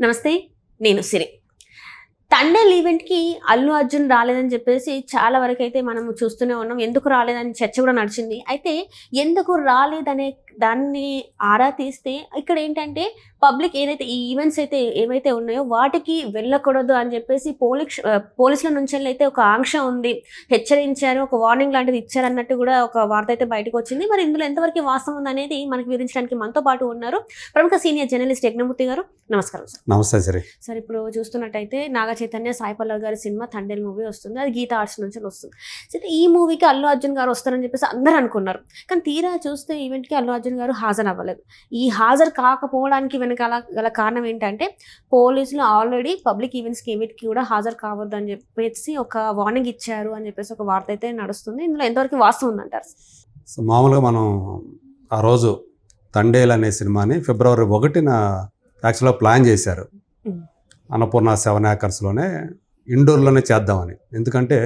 నమస్తే నేను సిరి. తండేల్ ఈవెంట్కి అల్లు అర్జున్ రాలేదని చెప్పేసి చాలా వరకు అయితే మనం చూస్తూనే ఉన్నాం. ఎందుకు రాలేదని చర్చ కూడా నడిచింది. అయితే ఎందుకు రాలేదనే దాన్ని ఆరా తీస్తే ఇక్కడ ఏంటంటే పబ్లిక్ ఏదైతే ఈ ఈవెంట్స్ అయితే ఏవైతే ఉన్నాయో వాటికి వెళ్ళకూడదు అని చెప్పేసి పోలీస్ పోలీసుల నుంచి అయితే ఒక ఆంక్ష ఉంది. హెచ్చరించారు ఒక వార్నింగ్ లాంటిది ఇచ్చారు అన్నట్టు కూడా ఒక వార్త అయితే బయటకు వచ్చింది. మరి ఇందులో ఎంతవరకు వాస్తవం ఉంది అనేది మనకి వివరించడానికి మనతో పాటు ఉన్నారు ప్రముఖ సీనియర్ జర్నలిస్ట్ యజ్ఞమూర్తి గారు. నమస్కారం సార్. నమస్తే సరే. సార్ ఇప్పుడు చూస్తున్నట్టయితే నాగ చైతన్య సాయి పల్లవి గారి సినిమా తండేల్ మూవీ వస్తుంది. అది గీత ఆర్ట్స్ నుంచి వస్తుంది. సో ఈ మూవీకి అల్లు అర్జున్ గారు వస్తారని చెప్పేసి అందరూ అనుకున్నారు. కానీ తీరా చూస్తే ఈవెంట్కి అల్లు అర్జున్ గారు హాజరు అవ్వలేదు ఈ హాజరు కాకపోవడానికి వెనకాల గల కారణం ఏంటంటే పోలీసులు ఆల్రెడీ పబ్లిక్ ఈవెంట్స్కి ఈవెంట్కి కూడా హాజరు కావద్దు అని చెప్పేసి ఒక వార్నింగ్ ఇచ్చారు అని చెప్పేసి ఒక వార్త అయితే నడుస్తుంది. ఇందులో ఎంతవరకు వాస్తవం ఉందంటారు? సో మామూలుగా మనం ఆ రోజు తండేల్ అనే సినిమాని ఫిబ్రవరి ఒకటిన యాక్చువల్గా ప్లాన్ చేశారు. అన్నపూర్ణ సెవెన్ ఏకర్స్లోనే ఇండోర్లోనే చేద్దామని. ఎందుకంటే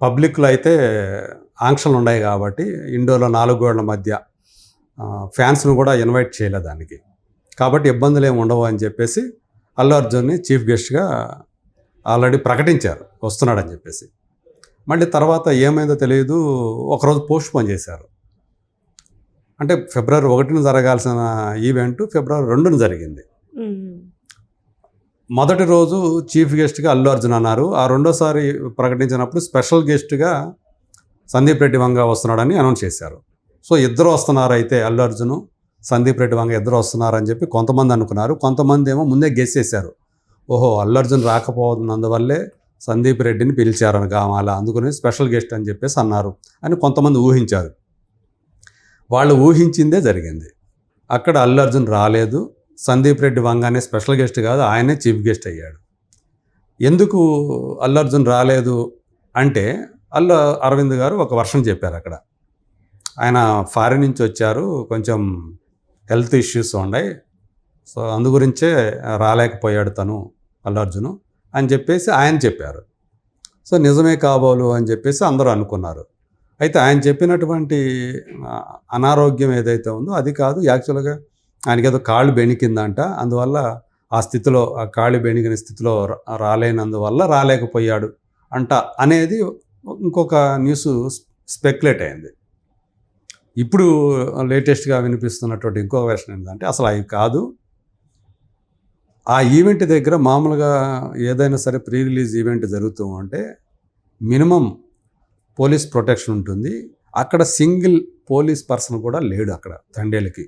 పబ్లిక్లో అయితే ఆంక్షలు ఉన్నాయి కాబట్టి ఇండోర్లో నాలుగు గోడల మధ్య ఫ్యాన్స్ను కూడా ఇన్వైట్ చేయలేదు దానికి. కాబట్టి ఇబ్బందులు ఏమి ఉండవు అని చెప్పేసి అల్లు అర్జున్ని చీఫ్ గెస్ట్గా ఆల్రెడీ ప్రకటించారు వస్తున్నాడని చెప్పేసి. మళ్ళీ తర్వాత ఏమైందో తెలియదు ఒకరోజు పోస్ట్ పోన్ చేశారు. అంటే ఫిబ్రవరి ఒకటిన జరగాల్సిన ఈవెంట్ ఫిబ్రవరి రెండున జరిగింది. మొదటి రోజు చీఫ్ గెస్ట్గా అల్లు అర్జున్ అన్నారు. ఆ రెండోసారి ప్రకటించినప్పుడు స్పెషల్ గెస్ట్గా సందీప్ రెడ్డి వంగ వస్తున్నాడని అనౌన్స్ చేశారు. సో ఇద్దరు వస్తున్నారు అయితే అల్లు అర్జున్ సందీప్ రెడ్డి వంగ ఇద్దరు వస్తున్నారని చెప్పి కొంతమంది అనుకున్నారు. కొంతమంది ఏమో ముందే గెస్ చేశారు. ఓహో అల్లు అర్జున్ రాకపోతున్నందువల్లే సందీప్ రెడ్డిని పిలిచారని కావాల అందుకని స్పెషల్ గెస్ట్ అని చెప్పేసి అన్నారు అని కొంతమంది ఊహించారు. వాళ్ళు ఊహించిందే జరిగింది. అక్కడ అల్లు అర్జున్ రాలేదు. సందీప్ రెడ్డి వంగానే స్పెషల్ గెస్ట్ కాదు ఆయనే చీఫ్ గెస్ట్ అయ్యాడు. ఎందుకు అల్లు అర్జున్ రాలేదు అంటే అల్లు అరవింద్ గారు ఒక వర్షం చెప్పారు అక్కడ. ఆయన ఫారిన్ నుంచి వచ్చారు. కొంచెం హెల్త్ ఇష్యూస్ ఉన్నాయి సో అందు గురించే రాలేకపోయాడు తను అల్లర్జును అని చెప్పేసి ఆయన చెప్పారు. సో నిజమే కాబోలు అని చెప్పేసి అందరూ అనుకున్నారు. అయితే ఆయన చెప్పినటువంటి అనారోగ్యం ఏదైతే ఉందో అది కాదు. యాక్చువల్గా ఆయనకి ఏదో కాళ్ళు బెణికిందంట. అందువల్ల ఆ స్థితిలో ఆ కాళ్ళు బెణికిన స్థితిలో రాలేనందువల్ల రాలేకపోయాడు అంట అనేది ఇంకొక న్యూస్ స్పెక్యులేట్ అయింది. ఇప్పుడు లేటెస్ట్గా వినిపిస్తున్నటువంటి ఇంకో వెర్షన్ ఏంటంటే అసలు అవి కాదు. ఆ ఈవెంట్ దగ్గర మామూలుగా ఏదైనా సరే ప్రీ రిలీజ్ ఈవెంట్ జరుగుతూ ఉంటే మినిమం పోలీస్ ప్రొటెక్షన్ ఉంటుంది. అక్కడ సింగిల్ పోలీస్ పర్సన్ కూడా లేడు అక్కడ తండేలకి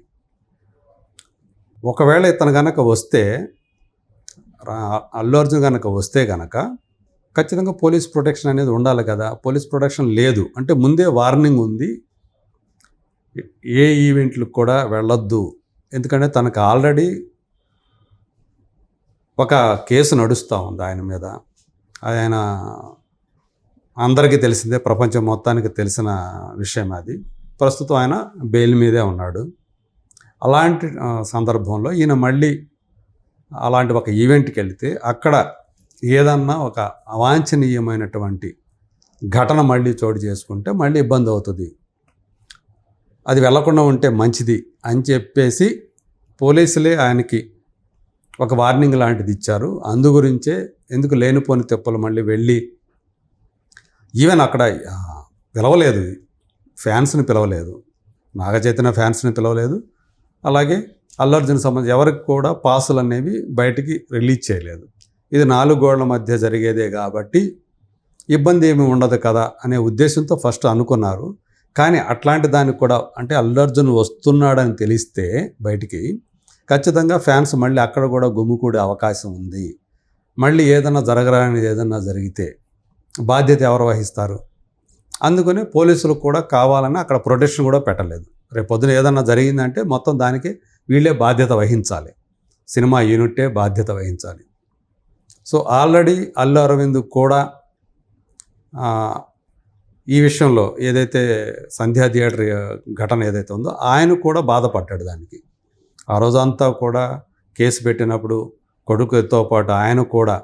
ఒకవేళ ఇతను కనుక వస్తే అల్లు అర్జున్ కనుక వస్తే కనుక ఖచ్చితంగా పోలీస్ ప్రొటెక్షన్ అనేది ఉండాలి కదా. పోలీస్ ప్రొటెక్షన్ లేదు. అంటే ముందే వార్నింగ్ ఉంది. ఏ ఈవెంట్లకు కూడా వెళ్ళొద్దు. ఎందుకంటే తనకు ఆల్రెడీ ఒక కేసు నడుస్తూ ఉంది ఆయన మీద. ఆయన అందరికీ తెలిసిందే ప్రపంచం మొత్తానికి తెలిసిన విషయం అది. ప్రస్తుతం ఆయన బెయిల్ మీదే ఉన్నాడు. అలాంటి సందర్భంలో ఈయన మళ్ళీ అలాంటి ఒక ఈవెంట్కి వెళితే అక్కడ ఏదన్నా ఒక అవాంఛనీయమైనటువంటి ఘటన మళ్ళీ చోటు చేసుకుంటే మళ్ళీ ఇబ్బంది అవుతుంది. అది వెళ్ళకుండా ఉంటే మంచిది అని చెప్పేసి పోలీసులే ఆయనకి ఒక వార్నింగ్ లాంటిది ఇచ్చారు. అందు గురించే ఎందుకు లేనిపోని తెప్పలు మళ్ళీ వెళ్ళి ఈవెన్ అక్కడ పిలవలేదు. ఫ్యాన్స్ని పిలవలేదు. నాగచైతన్య ఫ్యాన్స్ని పిలవలేదు. అలాగే అల్లు అర్జున్ సంబంధించి ఎవరికి కూడా పాసులు అనేవి బయటికి రిలీజ్ చేయలేదు. ఇది నాలుగు గోడల మధ్య జరిగేదే కాబట్టి ఇబ్బంది ఏమి ఉండదు కదా అనే ఉద్దేశంతో ఫస్ట్ అనుకున్నారు. కానీ అట్లాంటి దానికి కూడా అంటే అల్లు అర్జున్ వస్తున్నాడని తెలిస్తే బయటికి ఖచ్చితంగా ఫ్యాన్స్ మళ్ళీ అక్కడ కూడా గుమ్ముకూడే అవకాశం ఉంది. మళ్ళీ ఏదైనా జరగరానిది ఏదైనా జరిగితే బాధ్యత ఎవరు వహిస్తారు? అందుకనే పోలీసులు కూడా కావాలని అక్కడ ప్రొటెక్షన్ కూడా పెట్టలేదు. రేపు పొద్దున ఏదన్నా జరిగిందంటే మొత్తం దానికి వీళ్ళే బాధ్యత వహించాలి. సినిమా యూనిట్టే బాధ్యత వహించాలి. సో ఆల్రెడీ అల్లు అరవింద్ కూడా ఈ విషయంలో ఏదైతే సంధ్యా థియేటర్ ఘటన ఏదైతే ఉందో ఆయన కూడా బాధపడ్డాడు దానికి. ఆ రోజంతా కూడా కేసు పెట్టినప్పుడు కొడుకుతో పాటు ఆయన కూడా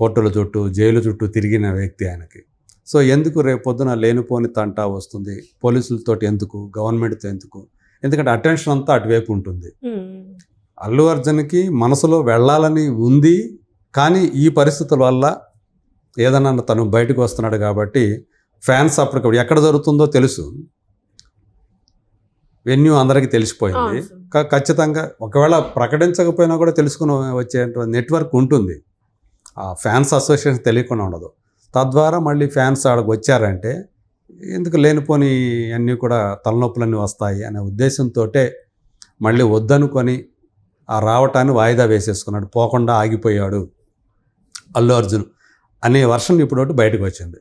కోర్టుల చుట్టూ జైలు చుట్టూ తిరిగిన వ్యక్తి ఆయనకి. సో ఎందుకు రేపు పొద్దున లేనిపోని తంటా వస్తుంది? పోలీసులతోటి ఎందుకు? గవర్నమెంట్తో ఎందుకు? ఎందుకంటే అటెన్షన్ అంతా అటువైపు ఉంటుంది. అల్లు అర్జున్కి మనసులో వెళ్ళాలని ఉంది కానీ ఈ పరిస్థితుల వల్ల ఏదన్నా తను బయటకు వస్తున్నాడు కాబట్టి ఫ్యాన్స్ అప్పటికప్పుడు ఎక్కడ జరుగుతుందో తెలుసు. వెన్యూ అందరికీ తెలిసిపోయింది. ఖచ్చితంగా ఒకవేళ ప్రకటించకపోయినా కూడా తెలుసుకుని వచ్చే నెట్వర్క్ ఉంటుంది. ఆ ఫ్యాన్స్ అసోసియేషన్ తెలియకుండా ఉండదు. తద్వారా మళ్ళీ ఫ్యాన్స్ ఆడకు వచ్చారంటే ఎందుకు లేనిపోని అన్నీ కూడా తలనొప్పులన్నీ వస్తాయి అనే ఉద్దేశంతో మళ్ళీ వద్దనుకొని ఆ రావటాన్ని వాయిదా వేసేసుకున్నాడు. పోకుండా ఆగిపోయాడు అల్లు అర్జున్. అనే వర్షన్ ఇప్పుడు ఒకటి బయటకు వచ్చింది.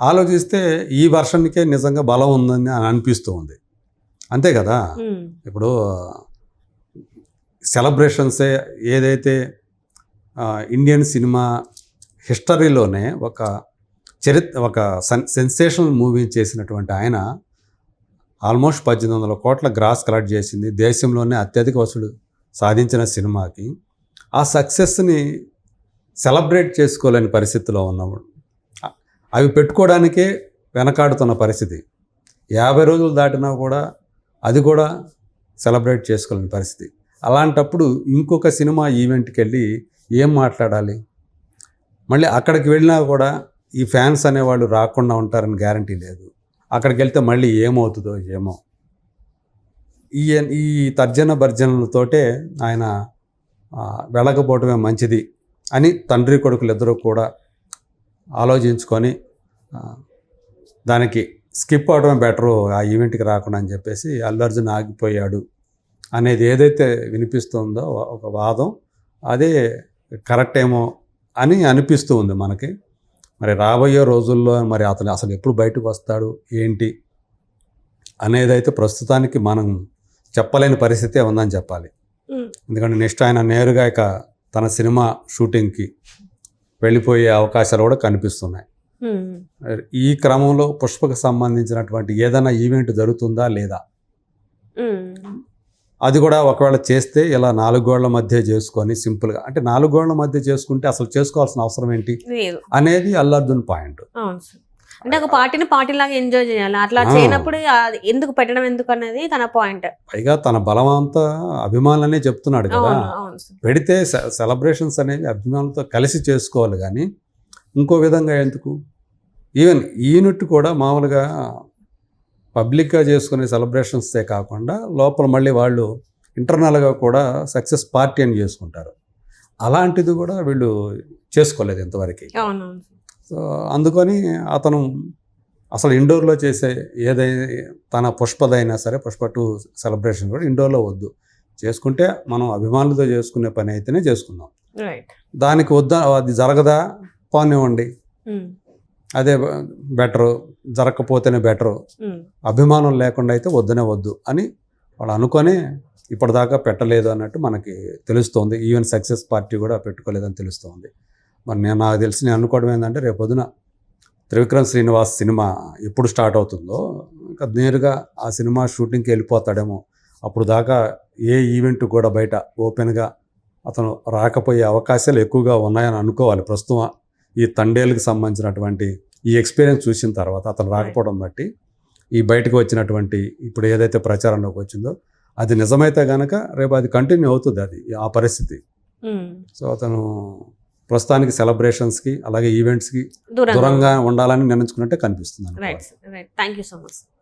ఆలోచిస్తే ఈ వర్షన్కే నిజంగా బలం ఉందని అనిపిస్తూ ఉంది. అంతే కదా. ఇప్పుడు సెలబ్రేషన్సే ఏదైతే ఇండియన్ సినిమా హిస్టరీలోనే ఒక చరిత్ర ఒక సన్ సెన్సేషనల్ మూవీ చేసినటువంటి ఆయన ఆల్మోస్ట్ పద్దెనిమిది వందల కోట్ల గ్రాస్ కలెక్ట్ చేసింది దేశంలోనే అత్యధిక వసూలు సాధించిన సినిమాకి. ఆ సక్సెస్ని సెలబ్రేట్ చేసుకోలేని పరిస్థితిలో ఉన్నాము అవి పెట్టుకోవడానికే వెనకాడుతున్న పరిస్థితి. యాభై రోజులు దాటినా కూడా అది కూడా సెలబ్రేట్ చేసుకోలేని పరిస్థితి. అలాంటప్పుడు ఇంకొక సినిమా ఈవెంట్కి వెళ్ళి ఏం మాట్లాడాలి? మళ్ళీ అక్కడికి వెళ్ళినా కూడా ఈ ఫ్యాన్స్ అనేవాళ్ళు రాకుండా ఉంటారని గ్యారంటీ లేదు. అక్కడికి వెళ్తే మళ్ళీ ఏమవుతుందో ఏమో. ఈ ఈ తర్జన భర్జనలతోటే ఆయన వెళ్ళకపోవటమే మంచిది. అని తండ్రి కొడుకులు ఇద్దరు కూడా ఆలోచించుకొని దానికి స్కిప్ అవడమే బెటరు ఆ ఈవెంట్కి రాకుండా అని చెప్పేసి అల్లు అర్జున్ ఆగిపోయాడు అనేది ఏదైతే వినిపిస్తుందో ఒక వాదం అదే కరెక్ట్ ఏమో అని అనిపిస్తూ ఉంది మనకి మరి రాబోయే రోజుల్లో మరి అతను అసలు ఎప్పుడు బయటకు వస్తాడు ఏంటి అనేది అయితే ప్రస్తుతానికి మనం చెప్పలేని పరిస్థితే ఉందని చెప్పాలి. ఎందుకంటే నెక్స్ట్ ఆయన నేరుగా ఇక తన సినిమా షూటింగ్కి వెళ్ళిపోయే అవకాశాలు కూడా కనిపిస్తున్నాయి. ఈ క్రమంలో పుష్పకు సంబంధించినటువంటి ఏదైనా ఈవెంట్ జరుగుతుందా లేదా. అది కూడా ఒకవేళ చేస్తే ఇలా నాలుగు గోళ్ళ మధ్య చేసుకొని సింపుల్గా అంటే నాలుగు గోళ్ళ మధ్య చేసుకుంటే అసలు చేసుకోవాల్సిన అవసరం ఏంటి? అనేది అల్లర్జున్ పాయింట్. అంటే ఒక పార్టీని పార్టీ లాగా ఎంజాయ్ చేయాలి. అట్లా. చేయనప్పుడు ఎందుకు పెట్టడం ఎందుకు అనేది తన పాయింట్. పైగా తన బలం అంతా అభిమానులనే చెప్తున్నాడు కదా. పెడితే సెలబ్రేషన్స్ అనేవి అభిమానులతో కలిసి చేసుకోవాలి కానీ ఇంకో విధంగా ఎందుకు? ఈవెన్ యూనిట్ కూడా మామూలుగా పబ్లిక్గా చేసుకునే సెలబ్రేషన్సే కాకుండా లోపల మళ్ళీ వాళ్ళు ఇంటర్నల్గా కూడా సక్సెస్ పార్టీ అని చేసుకుంటారు. అలాంటిది కూడా వీళ్ళు చేసుకోలేదు ఇంతవరకు. సో అందుకని అతను అసలు ఇండోర్లో చేసే ఏదై తన పుష్పదైనా సరే పుష్ప టూ సెలబ్రేషన్ కూడా ఇండోర్లో వద్దు. చేసుకుంటే మనం అభిమానులతో చేసుకునే పని అయితేనే చేసుకుందాం. దానికి వద్దా అది జరగదా? పోనివ్వండి ఉమ్. అదే బెటరు జరగకపోతేనే బెటరు. ఉమ్. అభిమానం లేకుండా అయితే వద్దనే వద్దు అని వాళ్ళు అనుకొని ఇప్పటిదాకా పెట్టలేదు అన్నట్టు మనకి తెలుస్తోంది. ఈవెన్ సక్సెస్ పార్టీ కూడా పెట్టుకోలేదని తెలుస్తోంది. మరి నేను నాకు తెలిసి నేను అనుకోవడం ఏంటంటే రేపు పొద్దున త్రివిక్రమ్ శ్రీనివాస్ సినిమా ఎప్పుడు స్టార్ట్ అవుతుందో ఇంకా నేరుగా ఆ సినిమా షూటింగ్కి వెళ్ళిపోతాడేమో. అప్పుడు దాకా ఏ ఈవెంట్ కూడా బయట ఓపెన్గా అతను రాకపోయే అవకాశాలు ఎక్కువగా ఉన్నాయని అనుకోవాలి. ప్రస్తుతం ఈ తండేళ్ళకి సంబంధించినటువంటి ఈ ఎక్స్పీరియన్స్ చూసిన తర్వాత అతను రాకపోవడం బట్టి ఈ బయటకు వచ్చినటువంటి ఇప్పుడు ఏదైతే ప్రచారంలోకి వచ్చిందో అది నిజమైతే కనుక రేపు అది కంటిన్యూ అవుతుంది అది ఆ పరిస్థితి. ఉమ్. సో అతను ప్రస్తుతానికి సెలబ్రేషన్స్కి అలాగే ఈవెంట్స్కి దూరంగా దూరంగా ఉండాలని నిర్ణయించుకున్నట్టే కనిపిస్తుంది right right thank you so much